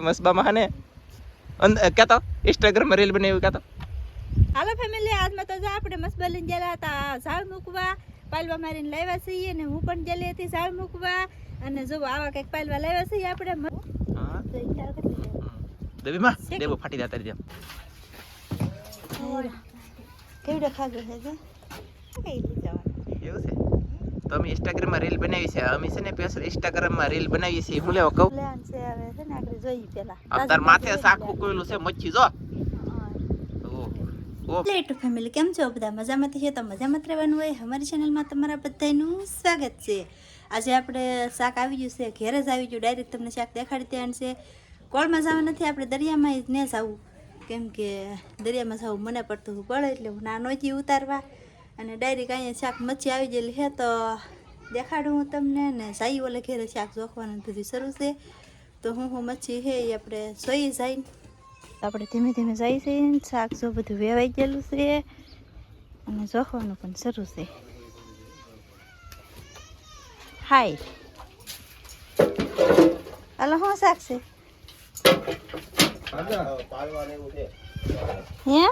મસબામાં હને કહેતો ઇન્સ્ટાગ્રામમાં રીલ બનાવી કહેતો હાલો ફેમિલી આજમાં તો જો આપણે મસ્ત લઈને ગયેલા હતા. ઝાડ મૂકવા પાલવા મારીને લાવ્યા છીએ ને હું પણ ગયેલી હતી ઝાડ મૂકવા. અને જો આવા કંઈક પાલવા લાવ્યા છીએ આપણે મ- લેજો. દેવીમાં દેવો ફાટી જતા રહી કેવડો ખાધો છે જો કઈ લઈ જવાનું એવું છે તો અમે ઇન્સ્ટાગ્રામમાં રીલ બનાવી છે. અમે છે ને પેસર ઇન્સ્ટાગ્રામમાં રીલ બનાવીએ છીએ. હું લેવા કહું? પ્લાન છે હવે છે ને આપણે પેલા. આ માથે શાક કોયલું છે મચ્છી જો. લેટ ફેમિલી કેમ છો બધા? મજામાં છે તો મજામાં રહેવાનું હોય. અમારી ચેનલમાં તમારા બધાનું સ્વાગત છે. આજે આપણે શાક આવી ગયું છે ઘેર જ આવી ગયું. ડાયરેક્ટ તમને શાક દેખાડી ત્યાં છે. કોળમાં જવા નથી આપણે દરિયામાં જ ને જવું. કેમ કે દરિયામાં જવું મને પડતું પડે એટલે હું ના જ ઉતારવા. અને ડાયરેક્ટ અહીંયા શાક મચ્છી આવી ગયેલી છે તો દેખાડું હું તમને ને સાઈ ઓલે ઘેરે શાક જોખવાનું બધું શરૂ છે. તો હું હું મચ્છી છે એ આપણે સોઈ. જઈને આપણે ધીમે ધીમે જઈ જઈને શાક જો બધું વેવાઈ ગયેલું છે અને જોખવાનું પણ શરૂ છે. હાય. હાલો શું શાક છે? હે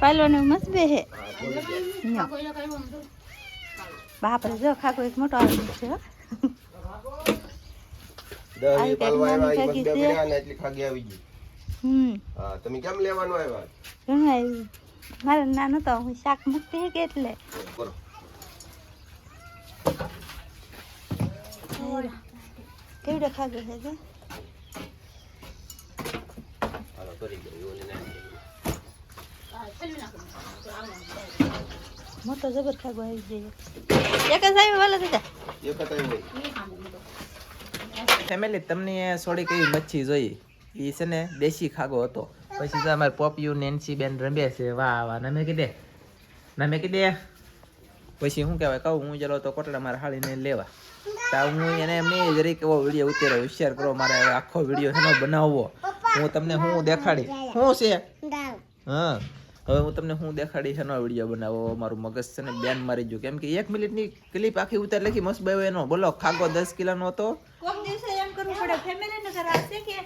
પાલવાનું મસ્ત બે હે. બાપરે જો ખાકો એક મોટો આવી છે ને ખાગી તમે કેમ લેવાનો આવ્યા? મારે નાનો તો હું શાક મૂકતી હે કે એટલે? કરો. કેવડો ખાધો છે જો હાલો, કરી દો, ઓલી નાખી મોટો જબર ખાગો આવી જઈએ એક. જ આવી વાલા દાદા એક જ આવી ફેમિલી તમને થોડી કઈ મચ્છી જોઈ? એ છે ને દેશી ખાગો હતો. પછી તો અમારે પોપિયુ નેન્સી બેન રમે છે. વાહ વાહ નમે કીધે. નમે કીધે. પછી શું કહેવાય કહું હું ચાલો તો કોટડા મારા હાળીને લેવા. તો હું એને મેં જરીક એવો વીડિયો ઉતાર્યો હોશિયાર કરો મારે આખો વીડિયો એનો બનાવવો. હું તમને હું દેખાડી. શું છે? હા. હવે હું તમને હું દેખાડી એનો વીડિયો બનાવો. મારું મગજ છે ને બેન મારી ગયું. કેમ કે એક મિનિટની ક્લિપ આખી ઉતાર લખી મસ્ત બાયો એનો બોલો, ખાગો દસ કિલોનો હતો. કોક દિવસે એમ કરવું પડે ફેમિલી ને ખરાબ છે કે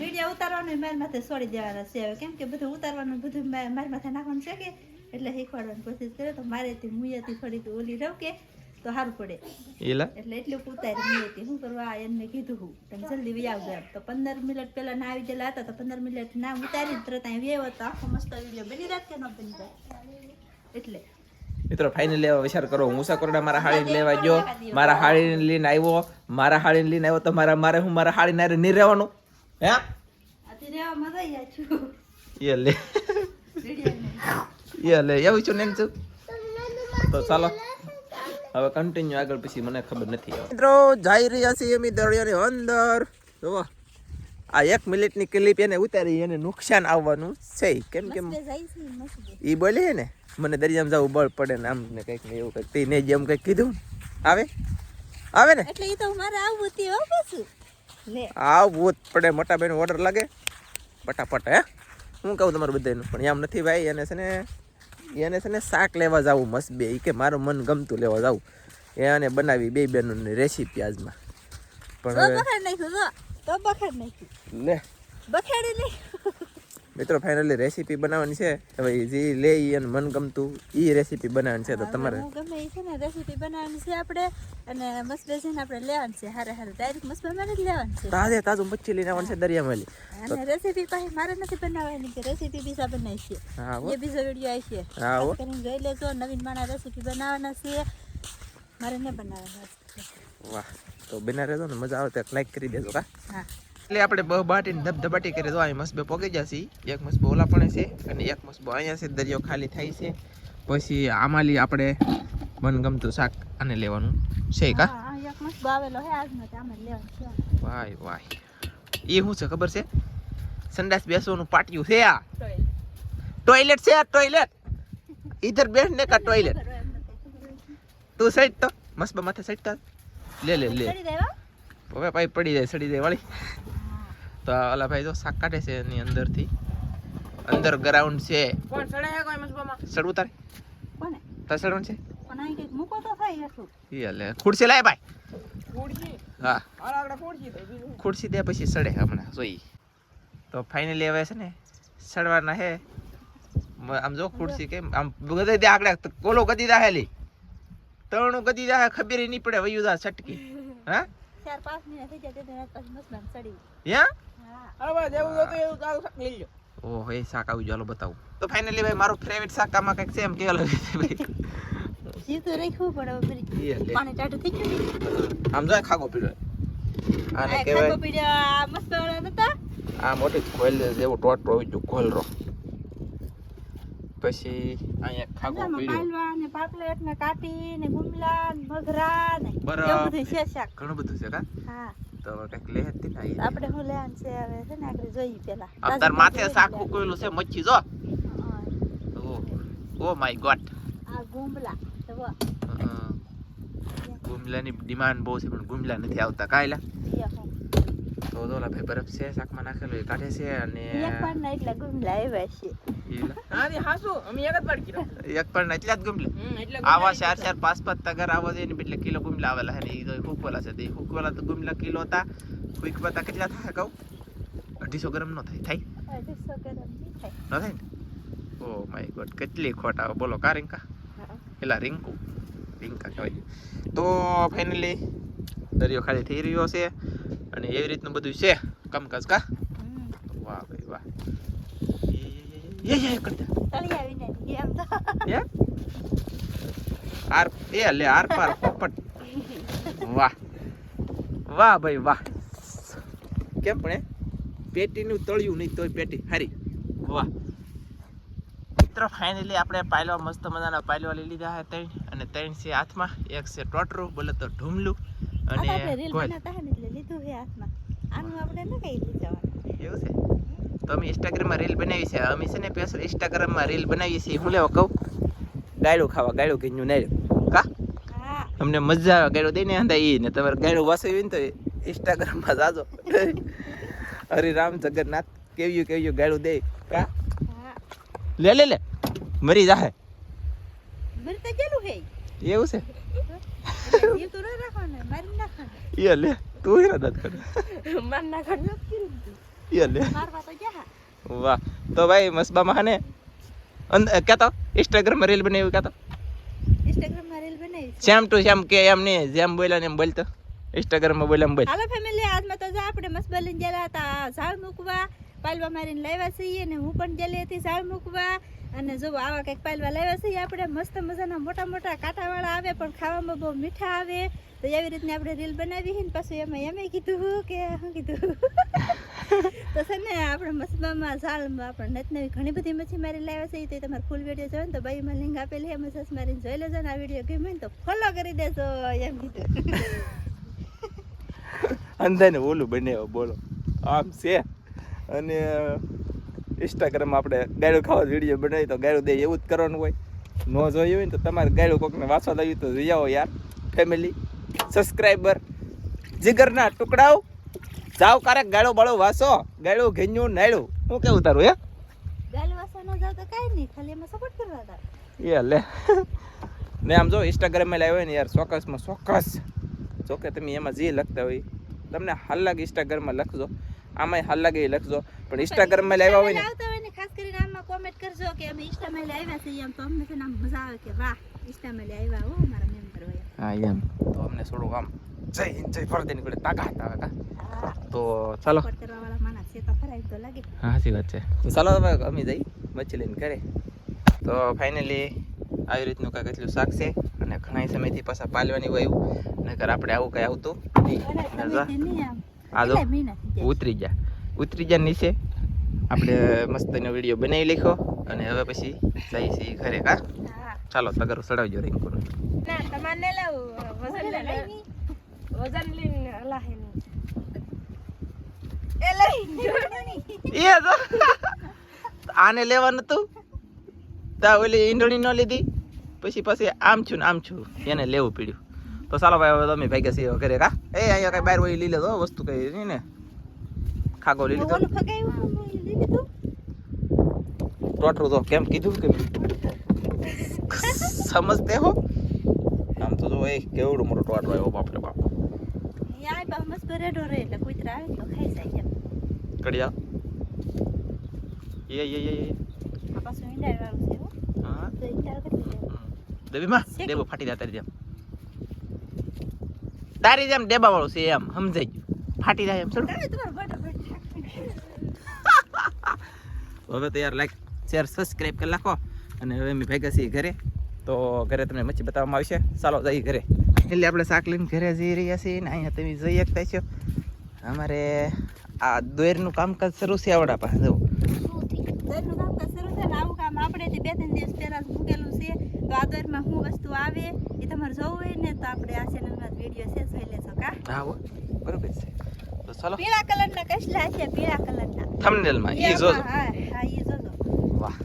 વીડિયો ઉતારવાનું મારી માથે છોડી દેવાના છે. હવે કેમ કે બધું ઉતારવાનું, બધું મારી માથે નાખવાનું છે કે, એટલે શીખવાડવાની કોશિશ કરે. તો મારે થી મુયાથી થોડીક ઓલી રહું કે તો સારું પડે. એલા? એટલે એટલું ઉતારી હતી. શું કરવા એમને કીધું હું તમે જલ્દી વી આવજો તો પંદર મિનિટ પહેલા ના આવી ગયેલા હતા તો પંદર મિનિટ ના ઉતારી તરત અહીં વ્યવ તો આખો મસ્ત વીડિયો બની રાત કે ન બની જાય એટલે. મિત્રો ફાઈનલ લેવા વિચાર કરો હું સકોરડા મારા હાળીને લેવા ગયો. મારા હાળીને લઈને આવ્યો. મારા હાળીને લઈને આવ્યો તો મારા મારે હું મારા હાળી નારે નહીં રહેવાનું? હે? એ લે. એ લે એવું છું ને એમ છું? તો ચાલો. હવે કન્ટિન્યુ આગળ પછી મને ખબર નથી મિત્રો જઈ રહ્યા છીએ અમે દરિયાની અંદર. જોવો આ એક મિનિટની ક્લિપ એને ઉતારી એને નુકસાન આવવાનું છે. કેમ કે એ બોલે છે ને મને દરિયામાં જવું બળ પડે ને આમ ને કંઈક ને એવું કંઈક. તે ને જેમ કંઈક કીધું. આવે? આવે ને? એટલે એ તો મારે આવવું હતી હો પાછું. લે આવવું જ પડે મોટા બેન ઓર્ડર લાગે. ફટાફટ હે? હું કહું તમારું બધાનું પણ એમ નથી ભાઈ એને છે ને એને છે ને શાક લેવા જવું મસ્ત બે કે મારું મન ગમતું લેવા જવું. એને બનાવી બે બેનોની રેસીપી આજમાં. પણ બખાડ નાખ્યું તો તો બખાડ નાખ્યું. લે. બખાડી લે મિત્રો ફાઇનલી રેસીપી બનાવવાની છે. હવે જે લે ઈ એને મન ગમતું એ રેસીપી બનાવવાની છે. તો તમારે ગમે એ છે ને રેસીપી બનાવવાની છે આપણે. અને મસ્ત બેસીને આપણે લેવાની છે. હારે હારે ડાયરેક્ટ મસ્ત બનાવી જ લેવાની છે. તાજે તાજું મચ્છી લઈને આવવાની છે દરિયામાં અને રેસીપી પાસે મારે નથી બનાવવાની કે રેસીપી બીજા બનાવી છે. એ બીજો વીડિયો આવી છે. હા. કરીને જોઈ લેજો નવીન માણા રેસીપી બનાવવાના છે. મારે ને બનાવવાના છે. વાહ. તો બના રહેજો ને મજા આવે તો લાઈક કરી દેજો કા? હા. એટલે આપણે બહુ બાટીને ધબધબાટી કરી દો અહીં મસ્બે પોગી જશે. એક મસ્બો ઓલા પણ છે અને એક મસ્બો અહીંયા છે દરિયો ખાલી થાય છે. પછી આમાલી આપણે મનગમતું શાક આને લેવાનું. છે કા? મસ્ત વાય વાય. એ શું છે ખબર છે? સંડાસ બેસવાનું પાટિયું છે આ. ટોયલેટ છે આ ટોયલેટ ઇધર બેસ ને કા ટોયલેટ તું સાઈડ તો. મસ્બા માથે સાઈડ તો લે લે લે. હવે પાઈ પડી જાય સડી જાય વાળી. તો અલા ઓલા ભાઈ જો શાક કાઢે છે એની અંદરથી. અંદર ગ્રાઉન્ડ છે. કોણ સડે હે કોઈ મસ્બામાં? સડવું તારે? કોને? તારે સડવું છે? પણ કંઈક મૂકો તો થાય એટલું એ લે ખુરશી લાય ભાઈ. હા. ખુરશી દે પછી સડે હમણાં જોઈ. તો ફાઇનલી હવે છે ને સડવાના હે. આમ જો ખુરશી કેમ આમ ગદી દે આગળ કોલો ગદી દા હેલી. તણું ગદી દા ખબર નહીં પડે વયું દા છટકી. હા? ચાર પાંચ મિનિટ થઈ જાય તે ચડી યા? હા ઓહો એ શાક આવી ચાલો બતાવું. તો ફાઇનલી ભાઈ મારું ફેવરેટ શાક આમાં કંઈક છે એમ કે અલગ છે ભાઈ. જીવ તો રાખવું પડે ફરી પાણી ટાઢું થઈ ગયું આમ જાય ખાગો પીડો આને કહેવાય ખાગો પીડો આ મસ્ત વાળા નતા? આ મોટી ખોલ જેવો ટોટ હોય જો ખોલરો. પછી અહીંયા ખાગો પીડો પાલવા ને પાપલેટ ને કાટી ને ગુમલા ને મગરા ને બરાબર. બધું છે શાક. ઘણું બધું છે કા? હા. તો કંઈક લે હતી ને આપણે હું લેવાનું છે હવે છે ને આગળ જોઈ પેલા અંદર માથે સાખું કોયલું છે મચ્છી જો. Oh my god. આ ગુમલા. જો ગુમલાની ડિમાન્ડ બહુ છે પણ ગુમલા નથી આવતા. કાયલા. તો ઓલા ભાઈ બરફ છે શાકમાં નાખેલો એ કાઢે છે અને એક પાનના એટલા ગુમલા આવ્યા છે એક પણ એટલા જ ગુમલા આવા ચાર ચાર પાંચ પાંચ તગર આવા છે ને એટલે કિલો ગુમલા આવેલા છે ને એ તો હુકવાલા છે તો એ હુકવાલા તો ગુમલા કિલો હતા હુકવા તા કેટલા થાય કહું અઢીસો ગ્રામ નો થાય થાય અઢીસો ગ્રામ ન થાય ને ઓ માય ગોડ કેટલી ખોટા બોલો કા રિંકા પેલા રિંકુ રિંકા કહેવાય તો ફાઇનલી દરિયો ખાલી થઈ રહ્યો છે અને એવી રીતનું બધું છે. કામકાજ કા? વાહ ભાઈ વાહ. એ એ કરતા. તળી આવીને એમ તો. હે આર એ લે આર પાર પોપટ વાહ. વાહ ભાઈ વાહ. કેમ પણ પેટીનું તળિયું નહીં તોય પેટી. હારી. વાહ. મિત્રો ફાઇનલી આપણે પાયલવા મસ્ત મજાના પાયલવા લઈ લીધા છે ત્રણ. અને ત્રણ છે હાથમાં. એક છે ટોટરું બોલે તો ઢૂમલું. અને લીધું છે હાથમાં. આનું આપણે ન કઈ એવું છે? તો અમે ઇન્સ્ટાગ્રામમાં રીલ બનાવી છે. અમે છે ને પેસ ઇન્સ્ટાગ્રામમાં રીલ બનાવીએ છીએ. હું લેવા કહું? ગાયડું ખાવા ગાયડું કીધું નહીં કા? અમને મજા આવે. ગાયડું દઈને ઈ ને. તમારે ગાયડું વાસવી ને તો ઇન્સ્ટાગ્રામમાં જાજો. હરિરામ જગન્નાથ કેવ્યું કેવ્યું ગાળું દે. કા? લે લે લે. મરી જાહે. મરી તો ગયેલું હે. એવું છે? એટલે તો ન રાખવાનો મારી નાખવાનો એ લે. તું હેરા દાદ કરે. માર નાખવાનું એ લે. મારવા તો જા વાહ. તો ભાઈ મસબામાં હને કહેતો ઇન્સ્ટાગ્રામમાં રીલ બનાવી કહેતો ઇન્સ્ટાગ્રામમાં રીલ બનાવી શ્યામ ટુ શ્યામ કે એમ નહીં જેમ બોલ્યા ને એમ બોલતો ઇન્સ્ટાગ્રામમાં બોલ્યા એમ બોલ. હાલો ફેમિલી આજમાં તો જા આપણે મસ્ત બલીને ગયેલા હતા. ઝાડ મૂકવા પાલવા મારીને લાવ્યા છીએ ને હું પણ ગયેલી હતી ઝાડ મૂકવા. અને જો આવા કંઈક પાલવા લાવ્યા છીએ આપણે મસ્ત મજાના મોટા મોટા કાંટાવાળા આવે પણ ખાવામાં બહુ મીઠા આવે. તો એવી રીતની આપણે રીલ બનાવી છે ને પાછું એમાં એમ કીધું કે શું કીધું તો છે ને આપણે મસબામાં ઝાડમાં આપણે નત નવી ઘણી બધી મચ્છી મારી લાવ્યા છે તો તમારે ફૂલ વીડિયો જોયો ને તો બાઈમાં લિંક આપેલી એમાં સસ મારીને જોઈ લેજો ને આ વીડિયો ગમે ને તો ફોલો કરી દેજો એમ કીધું. અંધાને ઓલું બનાવ્યો બોલો. આમ છે. અને ઇન્સ્ટાગ્રામ આપણે ગાયડું ખાવા વીડિયો બનાવી તો ગાયડું દે એવું જ કરવાનું હોય. ન જોયું હોય ને તો તમારે ગાયડું કોકને વાંચવા લાવ્યું તો જઈ આવો યાર ફેમિલી સબસ્ક્રાઈબર જીગરના ટુકડાઓ જાવ કારક ગાળો બાળો વાસો ગાળો ઘેન્યું નાળું. હું કેવું તારું હે? ગાલ વાસા ન જાવ તો કાંઈ નહીં ખાલી એમાં સપોર્ટ કરવા હતા એ લે. ને આમ જો ઇન્સ્ટાગ્રામમાં લાવ્યો ને યાર ચોક્કસમાં ચોક્કસ. જો કે તમે એમાં જે લખતા હોય તમને હાલ લાગે ઇન્સ્ટાગ્રામમાં લખજો. આમાંય હાલ લાગે એ લખજો. પણ ઇન્સ્ટાગ્રામમાં લાવ્યા હોય ને ખાસ કરીને આમાં કોમેન્ટ કરજો કે અમે ઇન્સ્ટામાં લઈ આવ્યા છીએ એમ તો અમને મજા આવે કે વાહ ઇન્સ્ટામાં લઈ આવ્યા હો મારા હા એમ. તો અમને થોડુંક આમ જય હિન્દ જય ભારત નીકળે તાકાત આવે કા. તો ચાલો. હા સાચી વાત છે. ચાલો હવે અમે જઈ મચ્છી લઈને ઘરે. તો ફાઇનલી આવી રીતનું કાંઈક એટલું શાક છે અને ઘણા સમયથી પાછા પાલવાની હોય એવું. નકર આપણે આવું કંઈ આવતું નહીં આ ઉતરી ગયા. ઉતરી ગયા નીચે. આપણે મસ્ત એનો વીડિયો બનાવી લખ્યો અને હવે પછી જઈશ છીએ ઘરે કા ચાલો તગર સડાવજો રિંકુનું ના તમારે ને લાવું. વજન લઈ વજન લઈને લાહે એ લઈ. એ આને લેવાનું હતું તા ઓલી ઈંડણી ન લીધી? પછી પછી આમ છું ને આમ છું. એને લેવું પડ્યું. તો ચાલો ભાઈ હવે તમે ભાઈ છીએ ઘરે કા? એ અહીંયા કઈ બહાર લઈ લેતો વસ્તુ કઈ નહીં ને. ખાગો લઈ લીધું. ટોટરું તો કેમ કીધું કે સમજતે હો. આમ તો જો એ કેવડો મોટો ટોટરો આવ્યો બાપરે બાપ. યાર બા મસ્ત રેડો રે એટલે કૂતરા આવે તો ખાઈ જાય કડિયા. એ એ એ એ. આ પાછું ઈંડા છે હા. તો ઈંડા કરી દે. દેવીમાં ડેબો ફાટી જાય તારી જેમ. તારી જેમ ડેબા વાળું છે એમ સમજાઈ ગયું. ફાટી જાય એમ થોડું તમે તમારો ફટાફટ હવે તો યાર લાઈક શેર સબસ્ક્રાઈબ કરી નાખો. અને હવે અમે ભેગા છીએ ઘરે. તો ઘરે તમને મચ્છી બતાવવામાં આવશે. ચાલો જઈએ ઘરે. એટલે આપણે શાક લઈને ઘરે જઈ રહ્યા છીએ ને અહીંયા તમે જઈ શકતા છો. અમારે આ દોરનું કામકાજ શરૂ છે આવડા પાસે જવું દરનું કામકાજ શરૂ થાય આવું કામ આપણે બે ત્રણ દિવસ પહેલાં મૂકેલું છે. તો આ દરમાં શું વસ્તુ આવે એ તમારે જોવું હોય ને તો આપણે આ ચેનલમાં વીડિયો છે જોઈ લેશો કા? હા બરોબર છે. તો ચાલો. પીળા કલરના કસલા છે પીળા કલરના. થંબનેલમાં એ જોજો. હા હા એ જોજો. વાહ.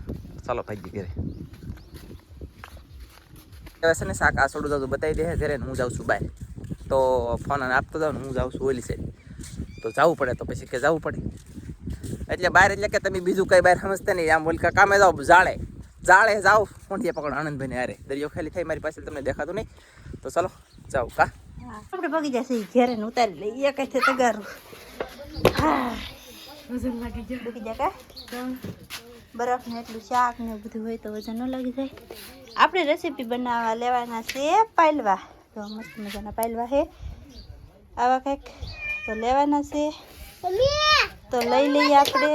ચાલો ભાઈ ઘરે. હવે છે ને શાક આ છોડું જાઉં બતાવી દે ઘરે હું જાઉં છું બાય તો ફોન આપતો જાઉં ને હું જાઉં છું ઓલી સાઈડ તો જવું પડે તો પછી કે જવું પડે. એટલે બહાર એટલે કે તમે બીજું કંઈ બહાર સમજતા નહીં. આમ ઓલકા કામે જાઓ જાળે જાળે જાઓ. કોંઠિયા પકડો આનંદભાઈને અરે દરિયો ખાલી થાય મારી પાસે તમને દેખાતું નહીં. તો ચાલો જાઓ. કા? આપણે પગી જશે ઘેરે ને ઉતારી લઈએ. કઈ છે તગારું. હા. લાગી જાય ડૂબી જાય કા? બરફ ને એટલું શાક ને બધું હોય તો વજન ન લાગી જાય. આપણે રેસીપી બનાવવા લેવાના છે પાયલવા તો મસ્ત મજાના પાયલવા છે. આવા કંઈક તો લેવાના છે. તો લઈ લઈએ આપણે.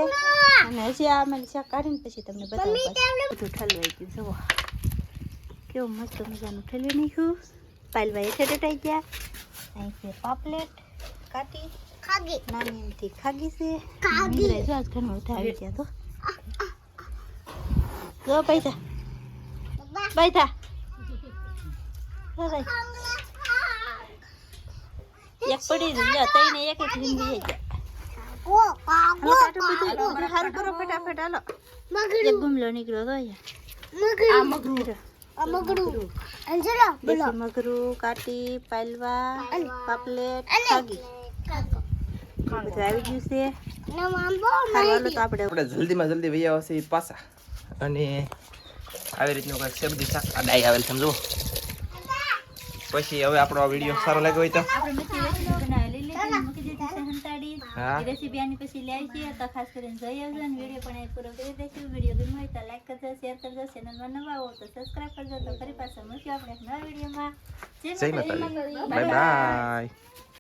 અને હજી આ મને શાક કાઢીને પછી તમને બતાવું. બધું ઠલવાઈ ગયું જુઓ. કેવું મસ્ત મજાનું ઠલવી નાખ્યું. પાયલવા એ ઠેઠ ગયા. અહીં છે પાપલેટ કાટી. ખાગી. નાની એમથી ખાગી છે. ખાગી. જો આજ ઘણું વધારે ગયા તો. જો પૈસા પૈસા એક પડી લ્યો તઈને એક એક લીંબી હાલો કાઢો બધું બધું હારું કરો ફટાફટ હાલો. એક ગુમલો નીકળ્યો તો અહીંયા. આ મગરું. દેશી મગરું. કાટી પાલવા પાપલેટ ખાગી. બધું આવી ગયું છે. તો આપણે આપણે જલ્દીમાં જલ્દી આવશે એ પાછા. અને આવી રીતનું કંઈક છે બધી શાક. આ ડાઈ આવેલ સમજો પછી હવે આપણો આ વીડિયો સારો લાગ્યો હોય તો. રેસીપી. આની પછી લઈ આવીએ તો ખાસ કરીને જોઈ આવજો અને વીડિયો પણ એ પૂરો કરી દઈશું. વીડિયો ગમ્યો હોય તો લાઈક કરજો શેર કરજો ચેનલમાં નવા હો તો સબસ્ક્રાઈબ કરજો તો ફરી પાછા મૂક્યો આપણે નવા વિડીયોમાં. જય માતાજી. Bye bye